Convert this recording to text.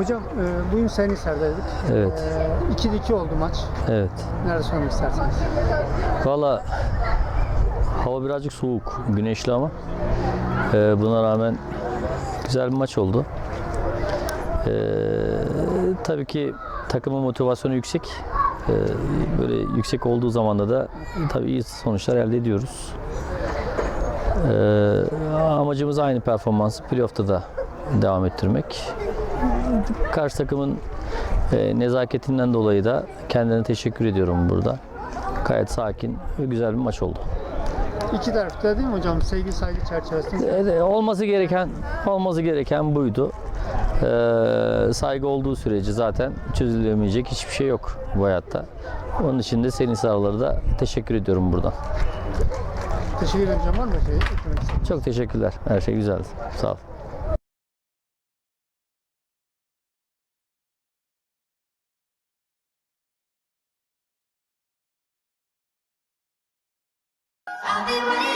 Hocam e, bugün Senhisar'daydık. Evet. E, 2'de 2 oldu maç. Evet. Nerede sormak isterseniz? Valla hava birazcık soğuk, güneşli ama e, buna rağmen güzel bir maç oldu. E, tabii ki takımın motivasyonu yüksek. E, böyle yüksek olduğu zamanda da tabii iyi sonuçlar elde ediyoruz. E, amacımız aynı performansı playoff'ta da devam ettirmek. Karşı takımın e, nezaketinden dolayı da kendine teşekkür ediyorum burada. Gayet sakin ve güzel bir maç oldu. İki tarafta değil mi hocam? Sevgi saygı çerçevesinde. E, olması gereken olması gereken buydu. E, saygı olduğu sürece zaten çözülemeyecek hiçbir şey yok bu hayatta. Onun için de senin sağları da teşekkür ediyorum buradan. Teşekkür ederim hocam. Var mı şey? Çok teşekkürler. Her şey güzeldi. Sağ ol. Running